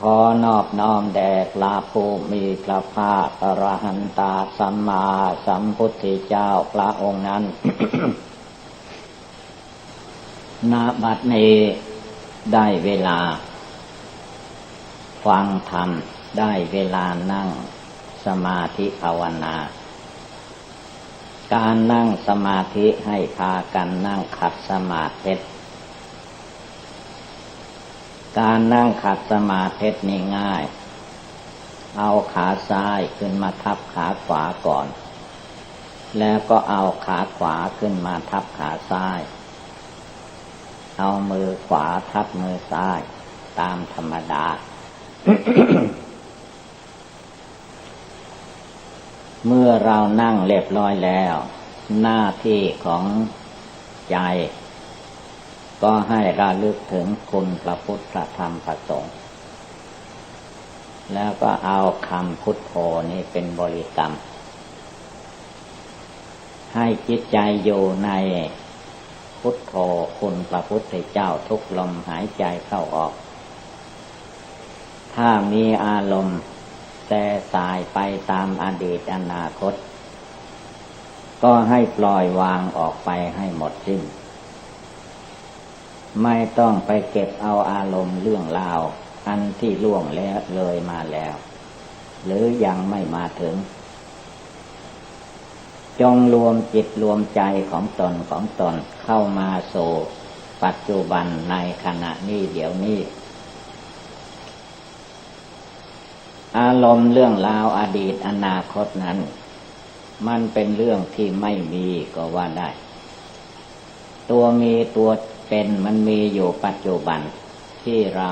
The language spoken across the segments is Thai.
ขอนอบน้อมแด่พระผู้มีพระภาคอรหันตาสัมมาสัมพุทธเจ้าพระองค์นั้นณบัดนี้ได้เวลา ฟังธรรม ได้เวลานั่งสมาธิภาวนา การนั่งสมาธิให้พากันนั่งขัดสมาธิ การนั่งขัดสมาธินี่ง่าย เอาขาซ้ายขึ้นมาทับขาขวาก่อน แล้วก็เอาขาขวาขึ้นมาทับขาซ้าย เอามือขวาทับมือซ้าย ตามธรรมดา เมื่อเรานั่งเรียบร้อยแล้ว หน้าที่ของใจ ก็ให้ระลึกถึงคุณพระพุทธธรรมพระสงฆ์แล้วก็เอาคำพุทโธนี้เป็นบริกรรม ให้จิตใจอยู่ในพุทโธคุณพระพุทธเจ้าทุกลมหายใจเข้าออก ถ้ามีอารมณ์แต่สายไปตามอดีตอนาคต ก็ให้ปล่อยวางออกไปให้หมดสิ้น ไม่ต้องไปเก็บเอาอารมณ์เรื่องราว อันที่ล่วงแล้วเลยมาแล้ว หรือยังไม่มาถึง จงรวมจิตรวมใจของตนของตนเข้ามาโ่ปัจจุบันในขณะนี้เดี๋ยวนี้ อารมณ์เรื่องราวอดีตอนาคตนั้น มันเป็นเรื่องที่ไม่มีก็ว่าได้ ตัวมีตัว เป็นมันมีอยู่ปัจจุบันที่เรา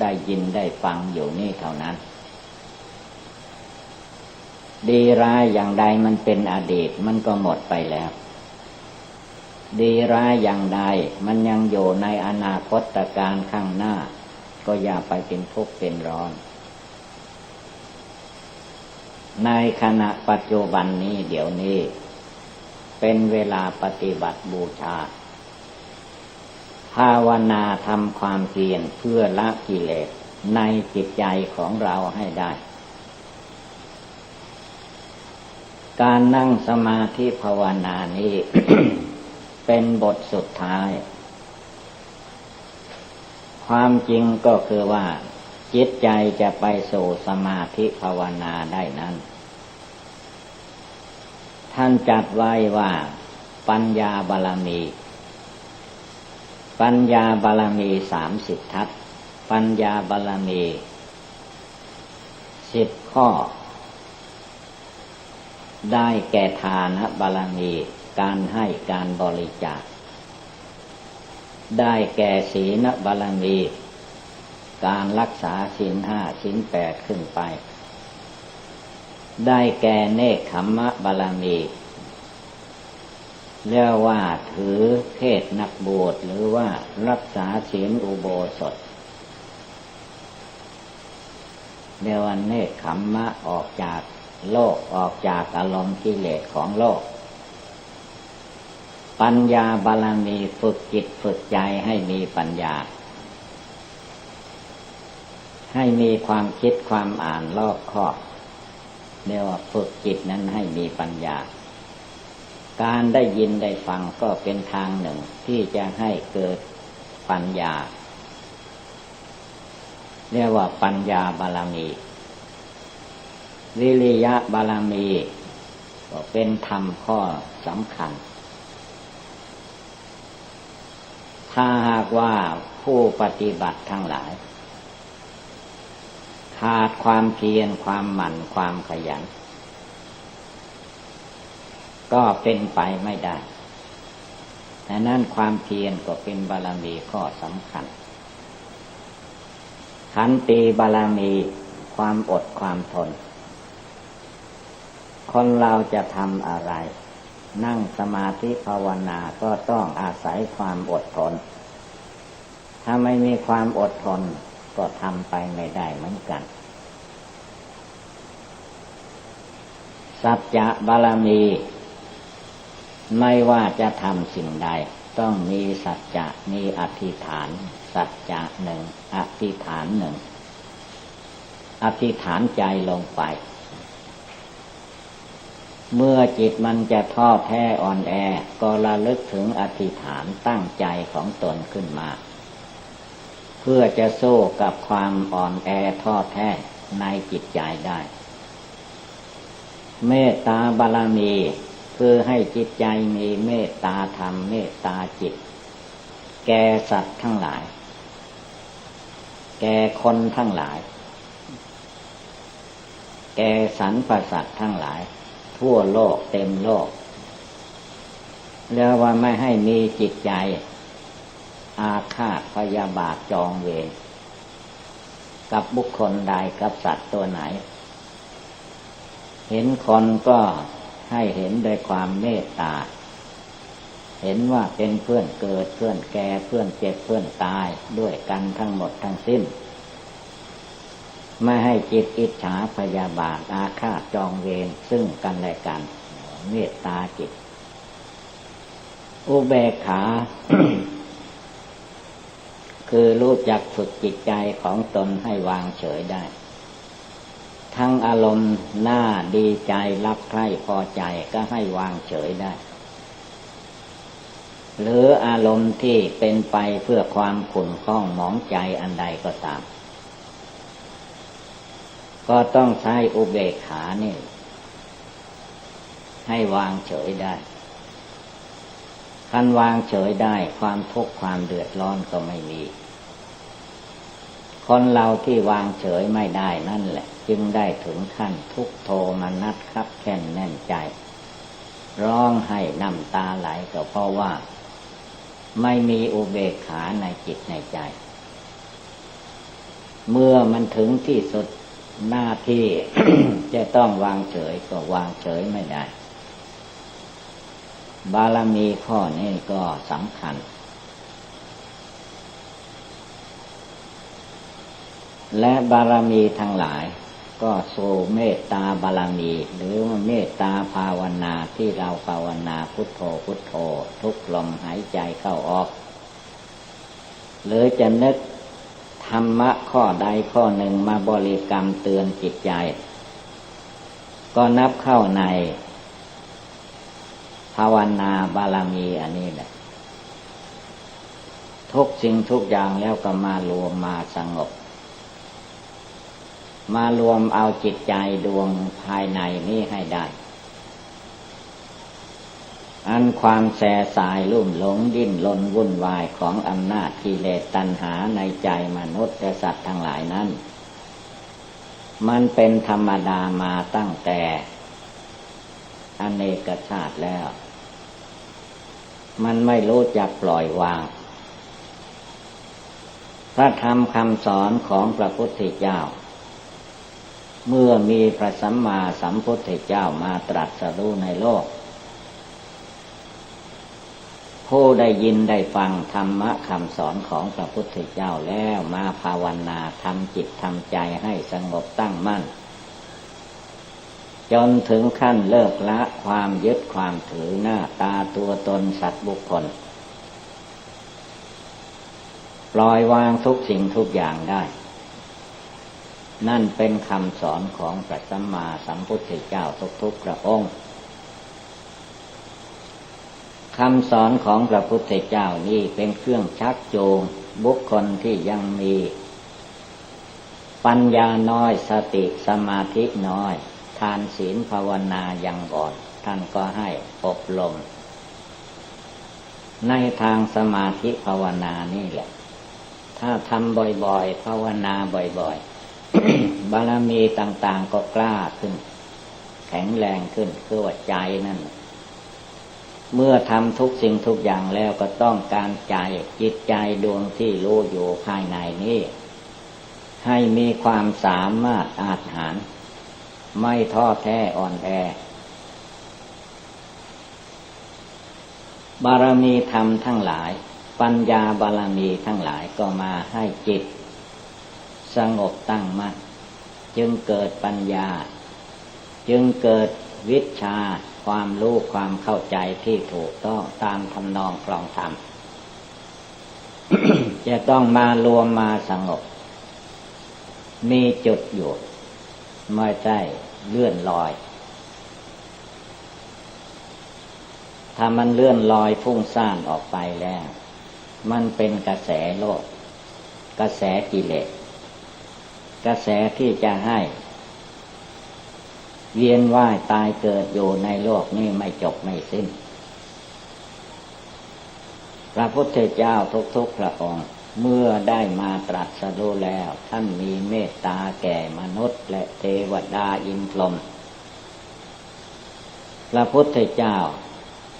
ได้ยินได้ฟังอยู่นี่เท่านั้น ดีร้ายอย่างใดมันเป็นอดีตมันก็หมดไปแล้ว ดีร้ายอย่างใดมันยังอยู่ในอนาคตการข้างหน้า ก็อย่าไปเป็นทุกข์เป็นร้อน ในขณะปัจจุบันนี้เดี๋ยวนี้ เป็นเวลาปฏิบัติบูชา ภาวนาทำความเพียรเพื่อละกิเลสในจิตใจของเราให้ได้ การนั่งสมาธิภาวนานี้ เป็นบทสุดท้าย ความจริงก็คือว่า จิตใจจะไปสู่สมาธิภาวนาได้นั้น ท่านจัดไว้ว่าปัญญาบาลมี ปัญญาบาลมีสามสิบทัศปัญญาบาลมีสิบข้อ ได้แก่ทานบาลมีการให้การบริจาค ได้แก่ศีลบาลมี การรักษาศีลห้าศีลแปดขึ้นไป ได้แก่เนคขมมะบาลมี เรียกว่าถือเพศนักบวชหรือว่ารักษาศีลอุโบสถเรียกว่าเนคขมมะออกจากโลกออกจากอารมณ์กิเลสของโลก ปัญญาบาลมีฝึกจิตฝึกใจให้มีปัญญา ให้มีความคิดความอ่านรอบคอบเรียกว่าฝึกจิตนั้นให้มีปัญญา การได้ยินได้ฟังก็เป็นทางหนึ่งที่จะให้เกิดปัญญา เรียกว่าปัญญาบาลมี วิริยะบาลมี ก็เป็นธรรมข้อสำคัญ ถ้าหากว่าผู้ปฏิบัติทั้งหลาย ขาดความเพียรความหมั่นความขยัน ก็เป็นไปไม่ได้ดังนั้นความเพียรก็เป็นบารมีข้อสำคัญ ขันตีบารมีความอดความทน คนเราจะทำอะไร นั่งสมาธิภาวนาก็ต้องอาศัยความอดทน ถ้าไม่มีความอดทนก็ทำไปไม่ได้เหมือนกัน สัจจะบารมี ไม่ว่าจะทำสิ่งใด ต้องมีสัจจะมีอธิษฐาน สัจจะหนึ่งอธิษฐานหนึ่งอธิษฐานใจลงไป เมื่อจิตมันจะท้อแท้อ่อนแอ ก็ระลึกถึงอธิษฐานตั้งใจของตนขึ้นมา เพื่อจะสู้กับความอ่อนแอท้อแท้ในจิตใจได้ เมตตาบารมี คือให้จิตใจมีเมตตาธรรมเมตตาจิต แก่สัตว์ทั้งหลาย แก่คนทั้งหลาย แก่สรรพสัตว์ทั้งหลาย ทั่วโลกเต็มโลกเรียกว่าไม่ให้มีจิตใจ อาฆาตพยาบาทจองเวรกับบุคคลใดกับสัตว์ตัวไหน เห็นคนก็ ให้เห็นโดยความเมตตา เห็นว่าเป็นเพื่อนเกิดเพื่อนแก่เพื่อนเจ็บเพื่อนตายด้วยกันทั้งหมดทั้งสิ้น ไม่ให้จิตอิจฉาพยาบาทอาฆาตจองเวรซึ่งกันและกัน เมตตาจิต อุเบกขา คือรู้จักฝึกจิตใจของตนให้วางเฉยได้ ทั้งอารมณ์หน้าดีใจรับใคร่พอใจก็ให้วางเฉยได้ หรืออารมณ์ที่เป็นไปเพื่อความขุ่นข้องหมองใจอันใดก็ตาม ก็ต้องใช้อุเบกขานี่ ให้วางเฉยได้คันวางเฉยได้ความทุกข์ความเดือดร้อนก็ไม่มี คนเราที่วางเฉยไม่ได้นั่นแหละ จึงได้ถึงขั้นทุกโทมนัดครับแค่นแน่นใจ ร้องให้น้ำตาไหลก็เพราะว่า ไม่มีอุเบกขาในจิตในใจ เมื่อมันถึงที่สุดหน้าที่จะต้องวางเฉยก็วางเฉยไม่ได้ บารมีข้อนี้ก็สำคัญ และบารมีทั้งหลาย ก็โซเมตตาบารมี หรือว่าเมตตาภาวนาที่เราภาวนาพุทโธพุทโธ ทุกลมหายใจเข้าออก หรือจะนึกธรรมะข้อใดข้อหนึ่งมาบริกรรมเตือนจิตใจ ก็นับเข้าในภาวนาบารมีอันนี้แหละ ทุกสิ่งทุกอย่างแล้วก็มารวมมาสงบ มารวมเอาจิตใจดวงภายในนี้ให้ได้ อันความแสสายลุ่มหลงดิ้นลนวุ่นวายของอำนาจกิเลสตัณหาในใจมนุษย์และสัตว์ทั้งหลายนั้น มันเป็นธรรมดามาตั้งแต่อเนกชาติแล้ว มันไม่รู้จักปล่อยวาง พระธรรมคำสอนของพระพุทธเจ้า เมื่อมีพระสัมมาสัมพุทธเจ้ามาตรัสรู้ในโลก ผู้ได้ยินได้ฟังธรรมะคำสอนของพระพุทธเจ้าแล้วมาภาวนาทำจิตทำใจให้สงบตั้งมั่น จนถึงขั้นเลิกละความยึดความถือหน้าตาตัวตนสัตว์บุคคลปล่อยวางทุกสิ่งทุกอย่างได้ นั่นเป็นคำสอนของพระสัมมาสัมพุทธเจ้าทุกๆพระองค์คำสอนของพระพุทธเจ้านี่เป็นเครื่องชักจูงบุคคลที่ยังมี ปัญญาน้อยสติสมาธิน้อย ทานศีลภาวนายังอ่อน ท่านก็ให้อบรม ในทางสมาธิภาวนานี่แหละ ถ้าทำบ่อยๆ ภาวนาบ่อยๆ บารมีต่าง ๆ ก็กล้าขึ้น แข็งแรงขึ้นคือว่าใจนั่น เมื่อทำทุกสิ่งทุกอย่างแล้วก็ต้องการใจจิตใจดวงที่รู้อยู่ภายในนี้ ให้มีความสามารถอาจหาร ไม่ท้อแท้อ่อนแอบารมีธรรมทั้งหลาย ปัญญาบารมีทั้งหลายก็มาให้จิต สงบตั้งมั่นจึงเกิดปัญญา จึงเกิดวิชาความรู้ความเข้าใจที่ถูกต้องตามทำนองครองธรรมจะต้องมารวมมาสงบ มีจุดอยู่ไม่ใช่เลื่อนลอย ถ้ามันเลื่อนลอยฟุ้งซ่านออกไปแล้ว มันเป็นกระแสโลก กระแสกิเลส กระแสที่จะให้ เวียนว่ายตายเกิดอยู่ในโลกนี้ไม่จบไม่สิ้น พระพุทธเจ้าทุกๆพระองค์เมื่อได้มาตรัสรู้แล้ว ท่านมีเมตตาแก่มนุษย์ และเทวดาอินพรหมพระพุทธเจ้า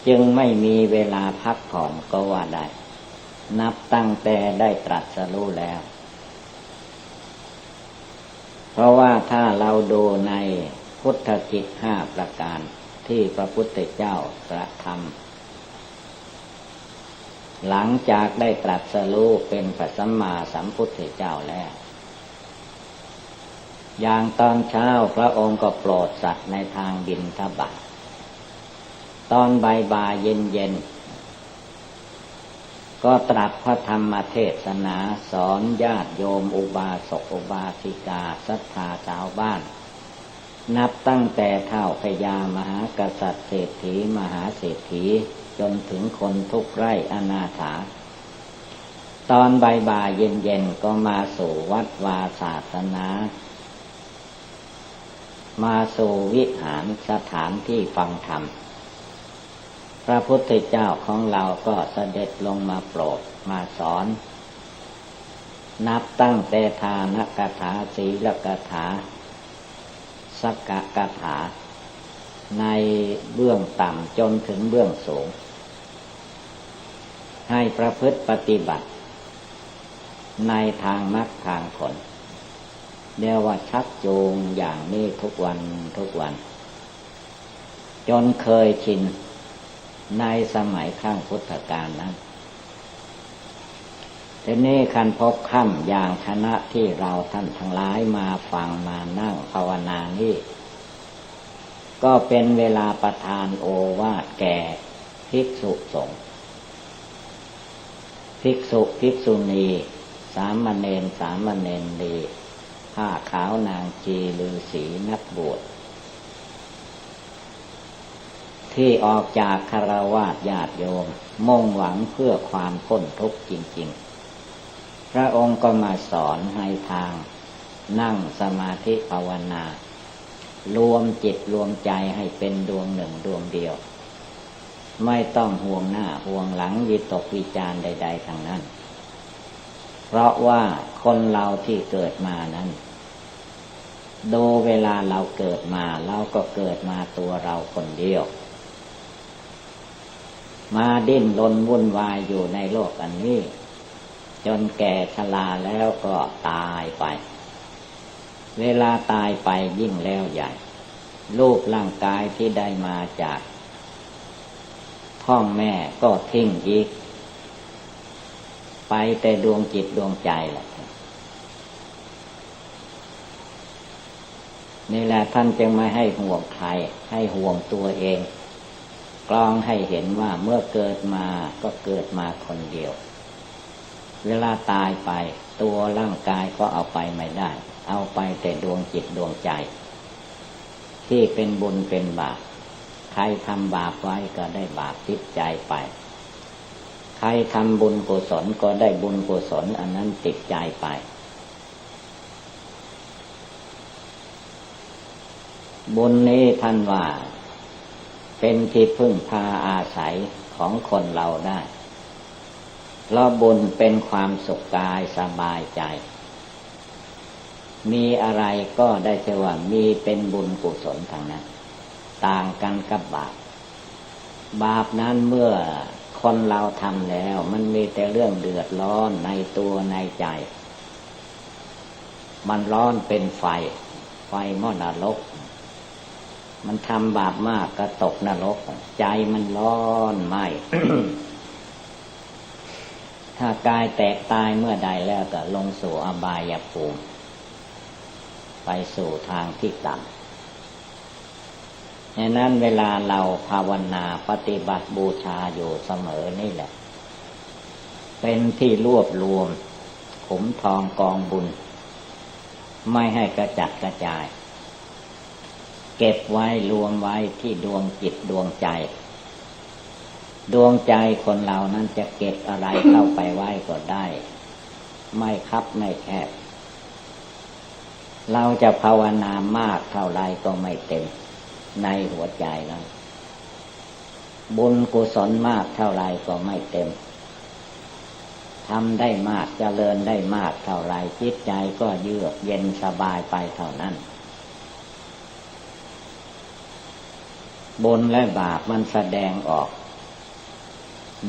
จึงไม่มีเวลาพักผ่อนก็ว่าได้ นับตั้งแต่ได้ตรัสรู้แล้ว เพราะว่าถ้าเราดูในพุทธกิจห้าประการที่พระพุทธเจ้ากระทำหลังจากได้ตรัสรู้เป็นพระสัมมาสัมพุทธเจ้าแล้ว อย่างตอนเช้าพระองค์ก็โปรดสัตว์ในทางบินทบาทตอนบ่ายบายเย็นเย็น ก็ตรัสพระธรรมเทศนาสอนญาติโยมอุบาสกอุบาสิกาศรัทธาชาวบ้าน นับตั้งแต่เท่าพญามหากษัตริย์เศรษฐีมหาเศรษฐีจนถึงคนทุกไร่อนาถา ตอนบ่ายบายเย็นเย็นก็มาสู่วัดวาศาสนา มาสู่วิหารสถานที่ฟังธรรม พระพุทธเจ้าของเราก็เสด็จลงมาโปรดมาสอน นับตั้งแต่ทานกถาศีลกถาสกกถา ในเบื้องต่ำจนถึงเบื้องสูง ให้ประพฤติปฏิบัติ ในทางมรรคทางผลเดียวว่าชักจูงอย่างนี้ทุกวันทุกวัน จนเคยชิน ในสมัยข้างพุทธกาลนั้นทีนี้คันพบค่ำอย่างคณะที่เราท่านทั้งหลายมาฟังมานั่งภาวนานี่ก็เป็นเวลาประทานโอวาทแก่ภิกษุสงฆ์ภิกษุภิกษุณี สามเณรสามเณรดีผ้าขาวนางจีลือสีนักบวช ที่ออกจากคารวะญาติโยม มุ่งหวังเพื่อความพ้นทุกข์จริง ๆ พระองค์ก็มาสอนให้ทาง นั่งสมาธิภาวนารวมจิตรวมใจให้เป็นดวงหนึ่งดวงเดียว ไม่ต้องห่วงหน้าห่วงหลังวิตกวิจารใด ๆทางนั้น เพราะว่าคนเราที่เกิดมานั้นดูเวลาเราเกิดมาเราก็เกิดมาตัวเราคนเดียว มาดิ้นรนวุ่นวายอยู่ในโลกอันนี้ จนแก่ชราแล้วก็ตายไป เวลาตายไปยิ่งแล้วใหญ่ รูปร่างกายที่ได้มาจากพ่อแม่ก็ทิ้งอีก ไปแต่ดวงจิตดวงใจแหละนี่แหละท่านจึงไม่ให้ห่วงใคร ให้ห่วงตัวเอง กลองให้เห็นว่าเมื่อเกิดมาก็เกิดมาคนเดียว เวลาตายไปตัวร่างกายก็เอาไปไม่ได้ เอาไปแต่ดวงจิตดวงใจ ที่เป็นบุญเป็นบาปใครทำบาปไว้ก็ได้บาปติดใจไป ใครทำบุญกุศลก็ได้บุญกุศลอันนั้นติดใจไป บุญนี้ท่านว่า เป็นที่พึ่งพาอาศัยของคนเราได้เพราะบุญเป็นความสุขกายสบายใจ มีอะไรก็ได้เชื่อว่ามีเป็นบุญกุศลทางนั้น ต่างกันกับบาป บาปนั้นเมื่อคนเราทำแล้ว มันมีแต่เรื่องเดือดร้อนในตัวในใจ มันร้อนเป็นไฟ ไฟมอนรก มันทำบาปมากก็ตกนรก ใจมันร้อนไหมถ้ากายแตกตายเมื่อใดแล้วก็ลงสู่อบายภูมิ ไปสู่ทางที่ต่ำดังนั้นเวลาเราภาวนาปฏิบัติบูชาอยู่เสมอนี่แหละ เป็นที่รวบรวมขุมทองกองบุญ ไม่ให้กระจัดกระจาย เก็บไว้รวมไว้ที่ดวงจิตดวงใจ ดวงใจคนเรานั้นจะเก็บอะไรเข้าไปไว้ก็ได้ ไม่คับไม่แคบ เราจะภาวนามากเท่าไรก็ไม่เต็ม ในหัวใจเรา บุญกุศลมากเท่าไรก็ไม่เต็มทำได้มากจเจริญได้มากเท่าไรจิตใจก็เยือกเย็นสบายไปเท่านั้น บุญและบาปมันแสดงออก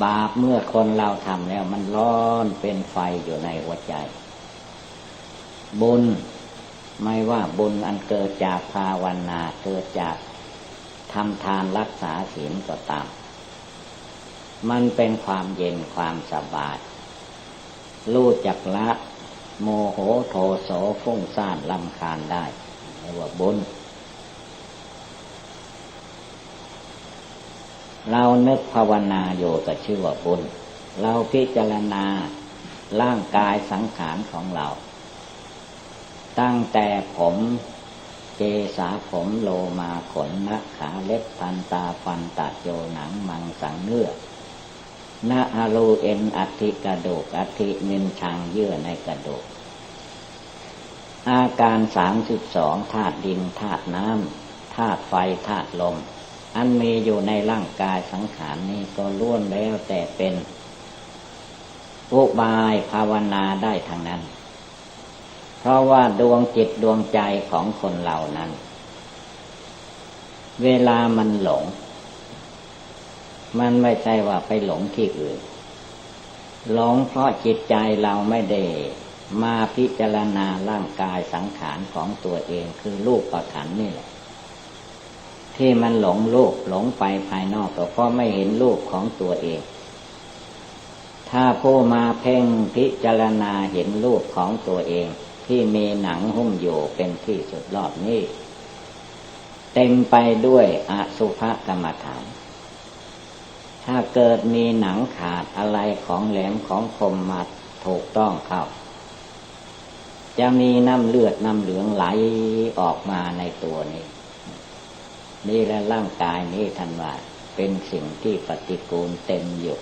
บาปเมื่อคนเราทำแล้ว มันร้อนเป็นไฟอยู่ในหัวใจ บุญไม่ว่าบุญอันเกิดจากภาวนาเกิดจากทำทานรักษาศีลก็ตาม มันเป็นความเย็นความสบายรู้จักละโมโหโทโสฟุ้งซ่านลำคาญได้เรียกว่าบุญ เรานึกภาวนาอยู่ก็ชื่อว่าบุญ เราพิจารณาร่างกายสังขารของเรา ตั้งแต่ผมเจสาผมโลมาขนนักขาเล็บพันตาฟันตัดโยหนังมังสังเนื้อนาอารูเอ็นอัติกระดูกอัติเมนชังเยื่อในกระดูก อาการสามสิบสองธาตุดินธาตุน้ำธาตุไฟธาตุลม อันมีอยู่ในร่างกายสังขารนี้ก็ล้วนแล้วแต่เป็นอุบายภาวนาได้ทางนั้น เพราะว่าดวงจิตดวงใจของคนเหล่านั้น เวลามันหลง มันไม่ใช่ว่าไปหลงที่อื่น หลงเพราะจิตใจเราไม่ได้มาพิจารณาร่างกายสังขารของตัวเองคือรูปประขันนี่แหละ ที่มันหลงรูปหลงไปภายนอกก็เพราะไม่เห็นรูปของตัวเอง ถ้าผู้มาเพ่งพิจารณาเห็นรูปของตัวเอง ที่มีหนังหุ้มอยู่เป็นที่สุดรอบนี้ เต็มไปด้วยอสุภกรรมฐาน ถ้าเกิดมีหนังขาดอะไรของแหลมของคมมาถูกต้องเข้าจะมีน้ำเลือดน้ำเหลืองไหลออกมาในตัวนี้ นี่และร่างกายนี้ท่านว่าเป็นสิ่งที่ปฏิกูลเต็มอยู่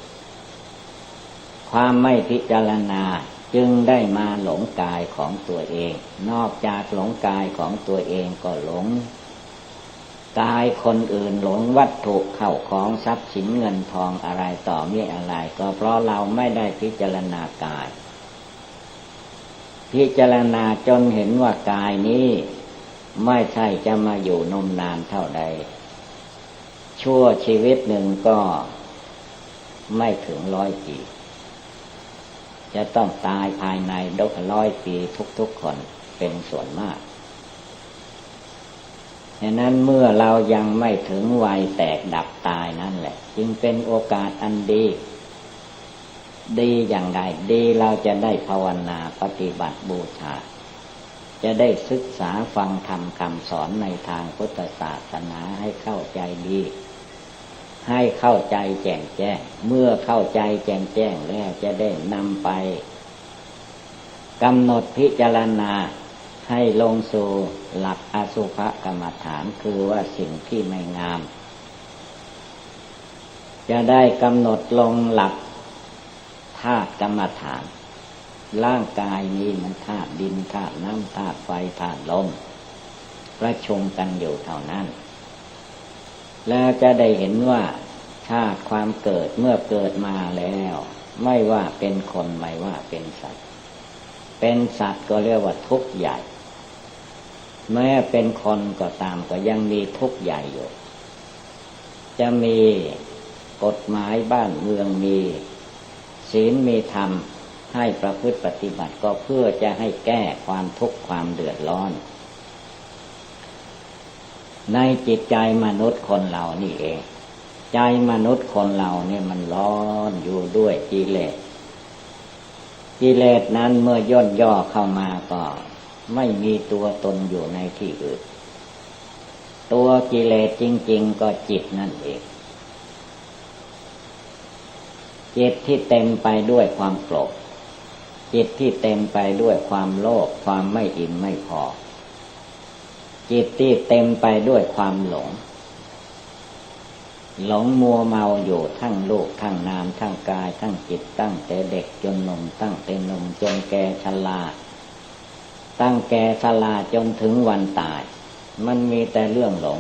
ความไม่พิจารณาจึงได้มาหลงกายของตัวเอง นอกจากหลงกายของตัวเองก็หลงกายคนอื่นหลงวัตถุเข้าของทรัพย์สินเงินทองอะไรต่อมีอะไร ก็เพราะเราไม่ได้พิจารณากาย พิจารณาจนเห็นว่ากายนี้ ไม่ใช่จะมาอยู่นมนานเท่าใด ชั่วชีวิตหนึ่งก็ไม่ถึงร้อยปี จะต้องตายภายในดกร้อยปีทุกๆคนเป็นส่วนมากฉะนั้นเมื่อเรายังไม่ถึงวัยแตกดับตายนั่นแหละ จึงเป็นโอกาสอันดี ดีอย่างไรดีเราจะได้ภาวนาปฏิบัติบูชา จะได้ศึกษาฟังธรรมคำสอนในทางพุทธศาสนาให้เข้าใจดี ให้เข้าใจแจ่มแจ้ง เมื่อเข้าใจแจ่มแจ้งแล้วจะได้นำไปกำหนดพิจารณาให้ลงสู่หลักอสุภกรรมฐานคือว่าสิ่งที่ไม่งาม จะได้กำหนดลงหลักธาตุกรรมฐาน ร่างกายนี้มันธาตุดินธาตุน้ำธาตุไฟธาตุลมประชุมกันอยู่เท่านั้น แล้วจะได้เห็นว่า ชาติความเกิดเมื่อเกิดมาแล้ว ไม่ว่าเป็นคนไม่ว่าเป็นสัตว์ เป็นสัตว์ก็เรียกว่าทุกข์ใหญ่ แม้เป็นคนก็ตามก็ยังมีทุกข์ใหญ่อยู่ จะมีกฎหมายบ้านเมืองมีศีลมีธรรม ให้ประพฤติปฏิบัติก็เพื่อจะให้แก้ความทุกข์ความเดือดร้อน ในจิตใจมนุษย์คนเรานี่เอง ใจมนุษย์คนเราเนี่ยมันร้อนอยู่ด้วยกิเลสกิเลสนั้นเมื่อย่นย่อเข้ามาก็ ไม่มีตัวตนอยู่ในที่อื่น ตัวกิเลสจริง ๆ ก็จิตนั่นเองจิตที่เต็มไปด้วยความโกรธ จิตที่เต็มไปด้วยความโลภความไม่อิ่มไม่พอ จิตที่เต็มไปด้วยความหลง หลงมัวเมาอยู่ทั้งโลกทั้งนามทั้งกาย ทั้งจิตตั้งแต่เด็กจนหนุ่มตั้งแต่หนุ่มจนแก่ชราตั้งแก่ชราจนถึงวันตาย มันมีแต่เรื่องหลง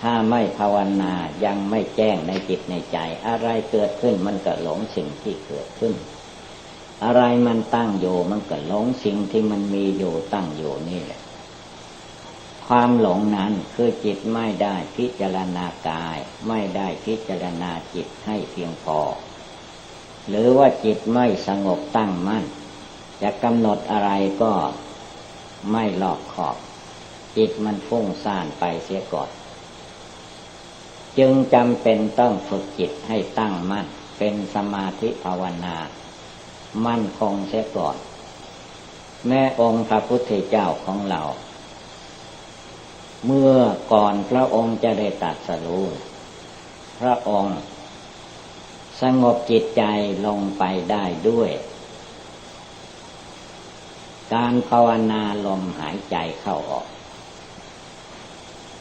ถ้าไม่ภาวนายังไม่แจ้งในจิตในใจ อะไรเกิดขึ้นมันก็หลงสิ่งที่เกิดขึ้น อะไรมันตั้งอยู่มันก็หลงสิ่งที่มันมีอยู่ตั้งอยู่นี่แหละ ความหลงนั้นคือจิตไม่ได้พิจารณากาย ไม่ได้พิจารณาจิตให้เพียงพอ หรือว่าจิตไม่สงบตั้งมั่น จะกำหนดอะไรก็ไม่หลอกขอบ จิตมันฟุ้งซ่านไปเสียก่อน จึงจำเป็นต้องฝึกจิตให้ตั้งมั่น เป็นสมาธิภาวนา มั่นคงเสียก่อน แม่องค์พระพุทธเจ้าของเรา เมื่อก่อนพระองค์จะได้ตัดสรู้พระองค์ สงบจิตใจลงไปได้ด้วย การภาวนาลมหายใจเข้าออก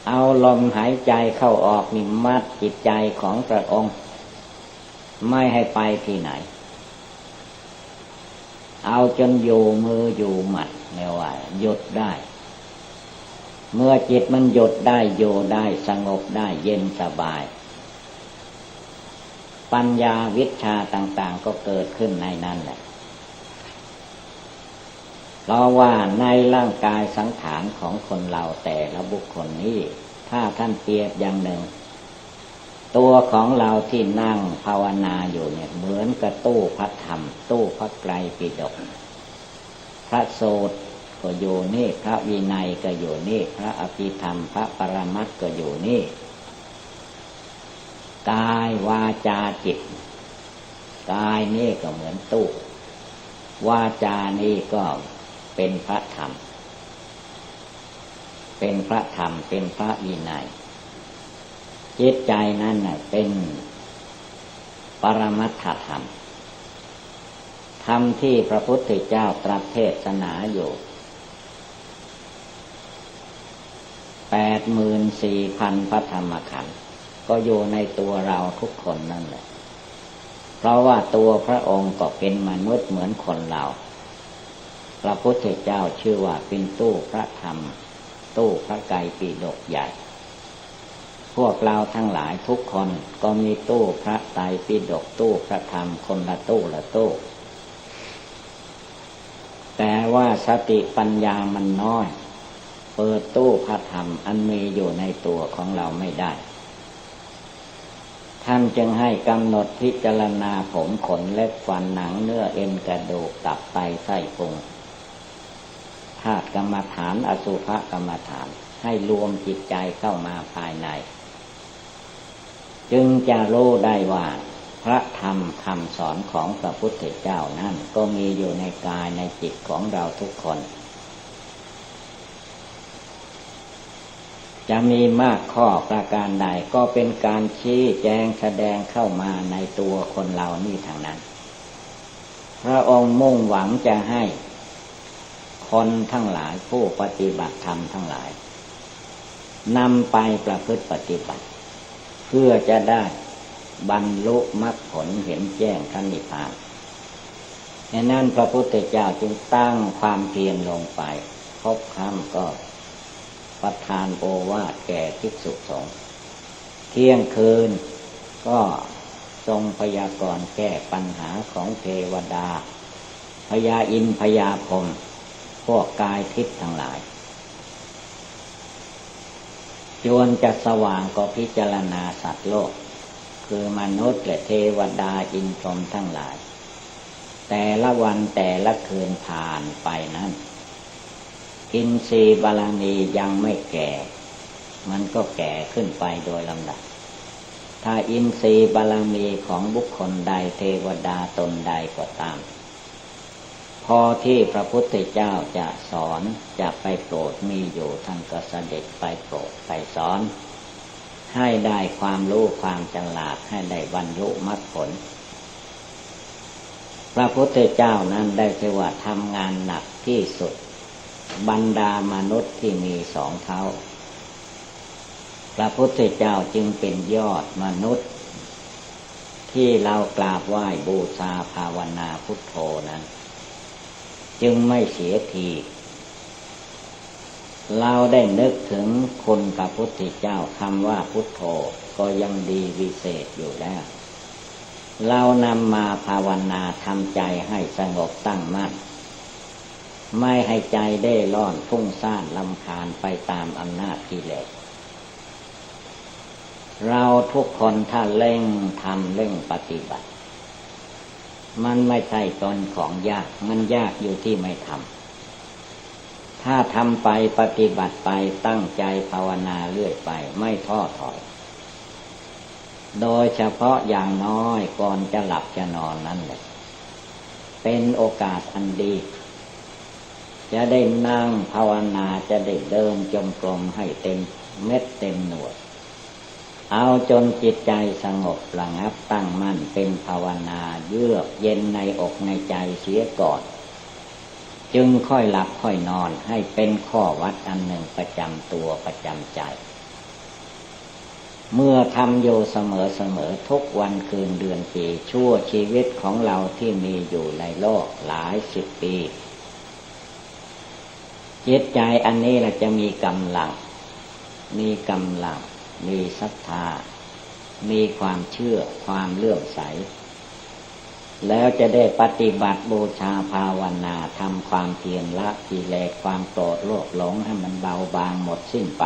เอาลมหายใจเข้าออกนี่มัดจิตใจของพระองค์ ไม่ให้ไปที่ไหน เอาจนอยู่มืออยู่หมัดไม่ว่าหยุดได้ เมื่อจิตมันหยุดได้อยู่ได้สงบได้เย็นสบาย ปัญญาวิชาต่าง ๆ ก็เกิดขึ้นในนั้นแหละเพราะว่าในร่างกายสังขารของคนเราแต่ละบุคคลนี้ ถ้าท่านเปรียบอย่างหนึ่ง ตัวของเราที่นั่งภาวนาอยู่เนี่ยเหมือนกับตู้พระธ รรม ตู้พระไกรปิฎกพระโสดก็อยู่นี่พระวินัยก็อยู่นี่ พระอภิธรรม พระปรมัตก็อยู่นี่ กายวาจาจิต กายนี่ก็เหมือนตู้ วาจานี่ก็เป็นพระธรรม เป็นพระธรรมเป็นพระวินัยจิตใจนั่นเป็นปรมัตถธรรม ธรรมที่พระพุทธเจ้าตรัสเทศนาอยู่แปดหมื่นสี่พันพระธรรมขันธ์ก็อยู่ในตัวเราทุกคนนั่นแหละ เพราะว่าตัวพระองค์ก็เป็นมนุษย์เหมือนคนเรา พระพุทธเจ้าชื่อว่าเป็นตู้พระธรรม ตู้พระไกรปีดกใหญ่ พวกเราทั้งหลายทุกคนก็มีตู้พระไตรปิฎกตู้พระธรรมคนละตู้ละตู้ แต่ว่าสติปัญญามันน้อย เปิดตู้พระธรรมอันมีอยู่ในตัวของเราไม่ได้ ท่านจึงให้กำหนดพิจารณาผมขนเล็บฟันหนังเนื้อเอ็นกระดูกตับไตไส้พุงธาตุกรรมฐานอสุภกรรมฐาน ให้รวมจิตใจเข้ามาภายใน จึงจะรู้ได้ว่า ระธรรมคำสอนของพระพุทธเจ้านั้นก็มีอยู่ในกายในจิตของเราทุกคน จะมีมากข้อประการใดก็เป็นการชี้แจงแสดงเข้ามาในตัวคนเรานี่ทางนั้น พระองค์มุ่งหวังจะให้ คนทั้งหลายผู้ปฏิบัติธรรมทั้งหลายนำไปประพฤติปฏิบัติ เพื่อจะได้ บรรลุมรรคผลเห็นแจ้งขั้นนิพพานในนั้นพระพุทธเจ้าจึงตั้งความเพียรลงไปพบคำก็ประทานโอวาทแก่ภิกษุสงฆ์เที่ยงคืนก็ทรงพยากรณ์แก้ปัญหาของเทวดา พยาอินพยาพมพวกกายทิพย์ทั้งหลายจวนจะสว่างก็พิจารณาสัตว์โลก คือมนุษย์และเทวดาอินทรมทั้งหลาย แต่ละวันแต่ละคืนผ่านไปนั้น อินทรีย์บาลณียังไม่แก่ มันก็แก่ขึ้นไปโดยลำดับ ถ้าอินทรีย์บารมีของบุคคลใดเทวดาตนใดก็ตาม พอที่พระพุทธเจ้าจะสอนจะไปโปรดมีอยู่ท่านก็เสด็จไปโปรดไปสอน ให้ได้ความรู้ความฉลาดให้ได้บรรลุมรรคผล พระพุทธเจ้านั้นได้ชื่อว่าทำงานหนักที่สุด บรรดามนุษย์ที่มีสองเท้า พระพุทธเจ้าจึงเป็นยอดมนุษย์ ที่เรากราบไหว้บูชาภาวนาพุทโธนั้น จึงไม่เสียที เราได้นึกถึงคุณพระพุทธเจ้าคำว่าพุทโธก็ยังดีวิเศษอยู่แล้ว เรานำมาภาวนาทำใจให้สงบตั้งมั่น ไม่ให้ใจได้ร่อนฟุ้งซ่านลำคาญไปตามอำนาจกิเลสเราทุกคนถ้าเร่งทำเร่งปฏิบัติ มันไม่ใช่ตนของยาก มันยากอยู่ที่ไม่ทำ ถ้าทำไปปฏิบัติไปตั้งใจภาวนาเรื่อยไป ไม่ท้อถอย โดยเฉพาะอย่างน้อยก่อนจะหลับจะนอนนั่นแหละ เป็นโอกาสอันดี จะได้นั่งภาวนาจะได้เดินจมกรมให้เต็มเม็ดเต็มหน่วยเอาจนจิตใจสงบระงับตั้งมั่นเป็นภาวนาเยือกเย็นในอกในใจเสียก่อน จึงค่อยหลับค่อยนอนให้เป็นข้อวัดอันหนึ่งประจำตัวประจำใจ เมื่อทำอยู่เสมอเสมอทุกวันคืนเดือนปีชั่วชีวิตของเราที่มีอยู่ในโลกหลายสิบปีจิตใจอันนี้เราจะมีกำลัง มีกำลัง มีศรัทธา มีความเชื่อความเลื่อมใส แล้วจะได้ปฏิบัติบูชาภาวนาทำความเพียรละกิเลสความโกรธโลภหลงให้มันเบาบางหมดสิ้นไป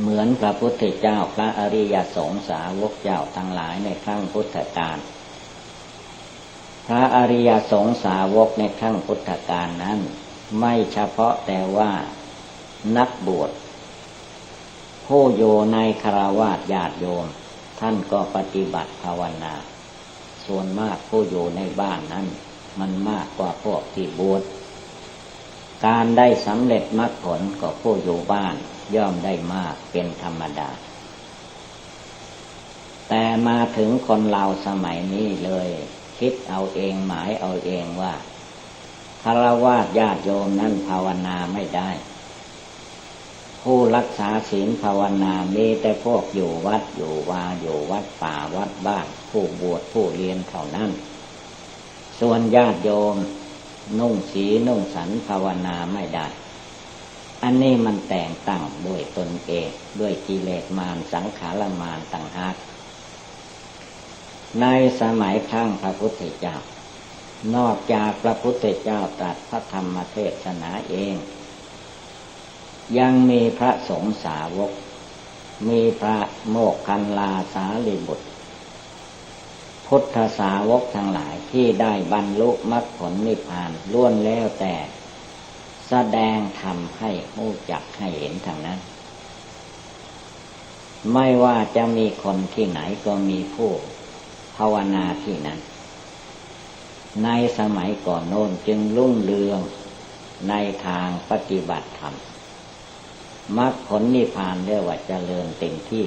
เหมือนพระพุทธเจ้าพระอริยสงสาวกเจ้าทั้งหลายในครั้งพุทธกาลพระอริยสงสาวกในครั้งพุทธกาลนั้น ไม่เฉพาะแต่ว่านักบวชผู้โยในคารวาสญาติโยม ท่านก็ปฏิบัติภาวนา ส่วนมากผู้อยู่ในบ้านนั้น มันมากกว่าพวกที่บวชการได้สำเร็จมรรคผลก็ผู้อยู่บ้านย่อมได้มากเป็นธรรมดา แต่มาถึงคนเราสมัยนี้เลย คิดเอาเองหมายเอาเองว่าคารวะญาติโยมนั้นภาวนาไม่ได้ ผู้รักษาศีลภาวนามีแต่พวกอยู่วัดอยู่วาอยู่วัดป่าวัดบ้านผู้บวชผู้เรียนเท่านั้น ส่วนญาติโยม นุ่งสีนุ่งสันภาวนาไม่ได้ อันนี้มันแต่งตั้งด้วยตนเองด้วยกิเลสมารสังขารมารต่างหากในสมัยครั้งพระพุทธเจ้า นอกจากพระพุทธเจ้าตรัสพระธรรมเทศนาเอง ยังมีพระสงฆ์สาวก มีพระโมกคันลาสาลีบุตร พุทธสาวกทั้งหลายที่ได้บรรลุมรรคผลนิพพานล้วนแล้วแต่แสดงธรรมให้รู้จักให้เห็นทางนั้น ไม่ว่าจะมีคนที่ไหนก็มีผู้ภาวนาที่นั้น ในสมัยก่อนโน้นจึงรุ่งเรืองในทางปฏิบัติธรรม มรรคผลนิพพานเรียกว่าเจริญเต็มที่